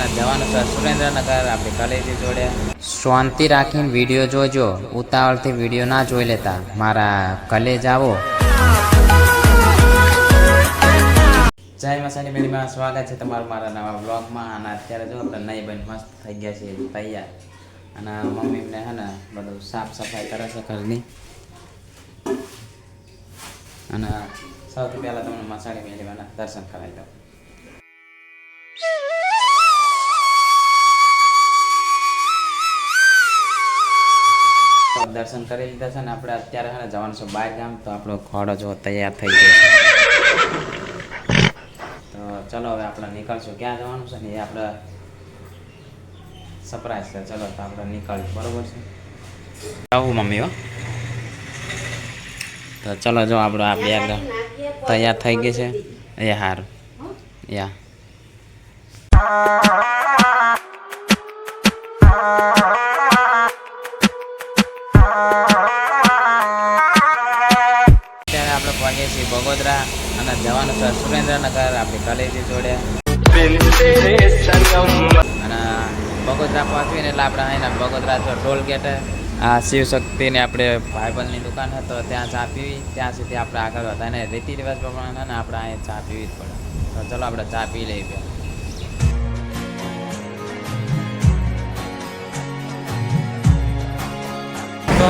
અને જવાનું સુરેન્દ્રનગર આપણી કલેજી જોડે. શાંતિ રાખીને વીડિયો જોજો. ઉતાવળથી વીડિયો ના જોઈ લેતા. મારા કલેજ આવો. જય માસાની મેળીમાં સ્વાગત છે તમારું મારા નવા બ્લોગમાં અને અત્યારે જો આપણે નહીં બન મસ્ત થઈ ગયા છે તૈયાર. અને મમ્મી એમને હે ને બધું સાફ સફાઈ કરે છે ઘરની. અને સૌથી પહેલાં તમને મસાણી મેળીવાના દર્શન કરાવી દઉં. દર્શન કરી લીધા છે ને આપણે અત્યારે છે ને જવાનું છે બહાર ગામ. તો આપણો ખોડો જો તૈયાર થઈ ગયો. તો ચલો હવે આપણે નીકળશું. ક્યાં જવાનું છે ને એ આપણે સરપ્રાઈઝ છે. ચલો તો આપણે નીકળ્યું બરોબર છે? આવું મમ્મી હો. તો ચલો જો આપણો આ બેગ તૈયાર થઈ ગઈ છે. એ હાર. યા. આપણે બગોદરા અને જવાનું છે સુરેન્દ્રનગર આપણી કલેજી જોડે. અને બગોદરા પહોંચવીને એટલે આપણે અહીંના બગોદરા તો ટોલ ગેટ. આ શિવશક્તિને આપણે ભાઈબંધની દુકાન હતો ત્યાં ચા પીવી. ત્યાં સુધી આપણે આગળ હતા અને રીતિ રિવાજ પ્રમાણે ને આપણે અહીં ચા પીવી જ પડે. તો ચલો આપણે ચા પી લઈએ પહેલા. તો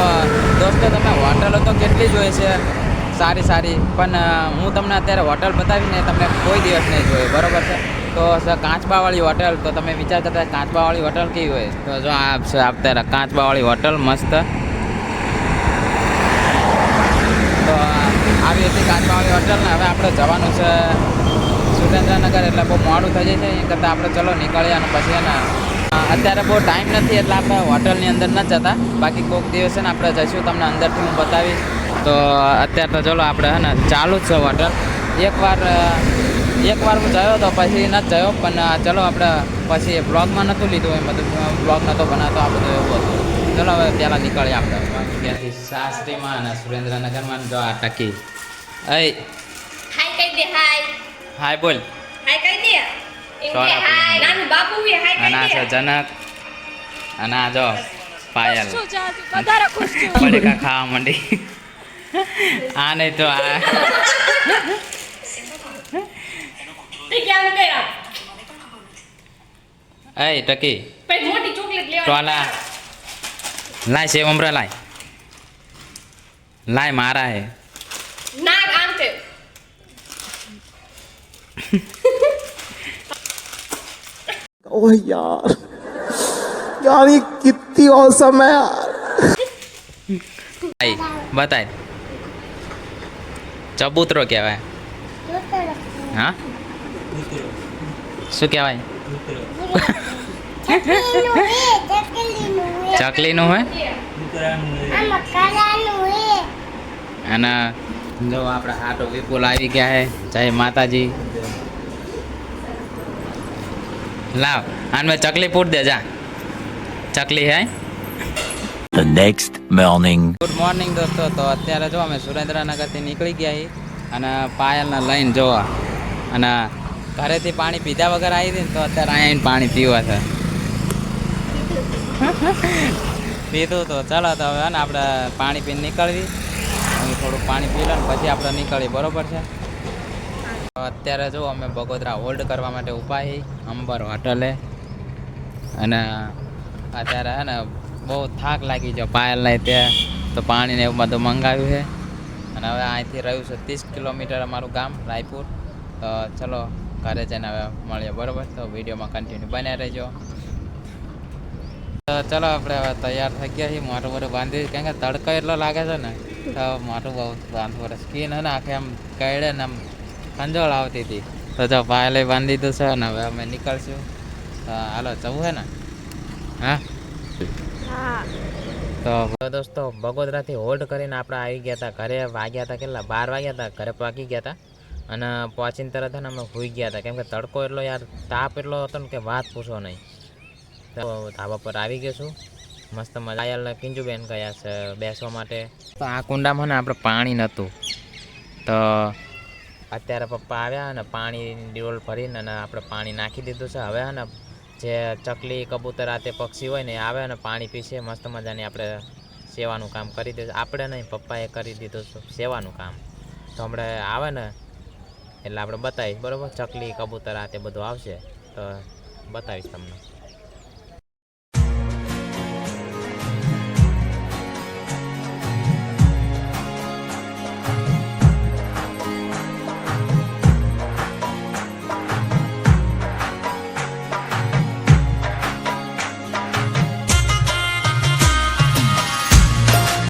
દોસ્તો તમે હોટલો તો કેટલી જોઈએ છે? સારી સારી. પણ હું તમને અત્યારે હોટલ બતાવીને તમને કોઈ દિવસ નહીં જોઈએ બરાબર છે? તો કાચબાવાળી હોટલ, તો તમે વિચાર કરતા કાંચબાવાળી હોટલ કેવી હોય? તો જો આ અત્યારે કાંચબાવાળી હોટલ મસ્ત. તો આવી હતી કાંચબાવાળી હોટલ ને હવે આપણે જવાનું છે સુરેન્દ્રનગર, એટલે બહુ મોડું થઈ જાય છે એ કરતાં આપણે ચલો નીકળીએ અને પછી એને અત્યારે બહુ ટાઈમ નથી, એટલે આપણે હોટલની અંદર ન જતા. બાકી કોઈક દિવસ આપણે જઈશું, તમને અંદરથી હું બતાવીશ. તો અત્યારે તો ચલો આપણે હે ને ચાલુ જ છે હોટલ. એકવાર એકવાર હું જયો તો પછી ન જ જયો પણ ચલો આપણે પછી બ્લોગમાં નહોતું લીધું એમ બધું. બ્લોગ નહોતો બનાવતો આ બધું એવું હતું. ચલો હવે પહેલાં નીકળીએ આપણે. ત્યાંથી શાસ્ત્રીમાં અને સુરેન્દ્રનગરમાં જો આ ટકી. હાય હાય કહી દે હાય હાય બોલ. હાય કહી દે. નાનું બાપુ એ હાય અને આ છે જનક. અને આ જો પાયલ વધારે ખુશ છું. બટેકા ખાવા માંડી. આ નહીં તો આ તે કેમ ગયા અય ટકી પછી મોટી ચોકલેટ લેવા ટોલા લાય સેવ ઉમરા લાય લાય મારા હે ના આમ છે ओह यार यार ये कितनी औसम है यार આય બતાય ચબૂતરો કહેવાય હા શું કહેવાય? ચકલીનું હોય અને જો આપણા આટો વિપુલ આવી ગયા હે. જય માતાજી. લાવ આને મેં ચકલી પૂટ દે જા. ચકલી હે? The મોર્નિંગ ગુડ મોર્નિંગ દોસ્તો, તો અત્યારે જો અમે સુરેન્દ્રનગરથી નીકળી ગયા અને પાયલને લઈને જોવા. અને ઘરેથી પાણી પીધા વગર આવી હતી ને તો અત્યારે અહીંયા પાણી પીવા છે. પીધું તો ચાલો તો હવે ને આપણે પાણી પીને નીકળવી થોડું પાણી પી લો ને પછી આપણે નીકળીએ, બરોબર છે? અત્યારે જો અમે બગોદરા હોલ્ડ કરવા માટે ઊભા છીએ, અંબર હોટલે. અને અત્યારે હે ને બહુ થાક લાગી ગયો પાયલ નહીં ત્યાં તો પાણીને એવું બધું મંગાવ્યું છે. અને હવે અહીંથી રહ્યું છે ત્રીસ કિલોમીટર અમારું ગામ રાયપુર. તો ચલો ઘરે જઈને હવે મળીએ, બરોબર? તો વિડીયોમાં કન્ટિન્યુ બન્યા રહેજો. તો ચલો આપણે હવે તૈયાર થઈ ગયા છીએ. મોટું બધું બાંધી કેમ કે તડકો એટલો લાગે છે ને, તો મોટું બહુ બાંધવું પડે. સ્કીન હે ને આખે આમ કઈડે ને આમ ખંજોળ આવતી હતી. તો જો પાયલે બાંધી દીધું છે ને હવે અમે નીકળશું. તો હાલો, જવું હે ને? હા? તો દોસ્તો બગોદરાથી હોલ્ડ કરીને આપણે આવી ગયા હતા. ઘરે વાગ્યા હતા કેટલા? બાર વાગ્યા હતા. ઘરે પાકી ગયા હતા. અને પહોંચીને તરત ને અમે સુઈ ગયા હતા. કેમ કે તડકો એટલો યાર, તાપ એટલો હતો ને કે વાત પૂછો નહીં. તો ધાબા પર આવી ગયો છું. મસ્ત મજા આયલ કિંજુબેન ગયા છે બેસવા માટે. તો આ કુંડામાં ને આપણે પાણી નહોતું. તો અત્યારે પપ્પા આવ્યા અને પાણી ડ્યુલ ભરીને અને આપણે પાણી નાખી દીધું છે. હવે ને જે ચકલી, કબૂતર આ તે પક્ષી હોય ને આવે ને પાણી પીશે, મસ્ત મજાની આપણે સેવાનું કામ કરી દઈશું આપણે નહીં, પપ્પાએ કરી દીધું સેવાનું કામ. તો હમણાં આવે ને, એટલે આપણે બતાવીશ, બરાબર? ચકલી, કબૂતર આ તે બધું આવશે, તો બતાવીશ તમને.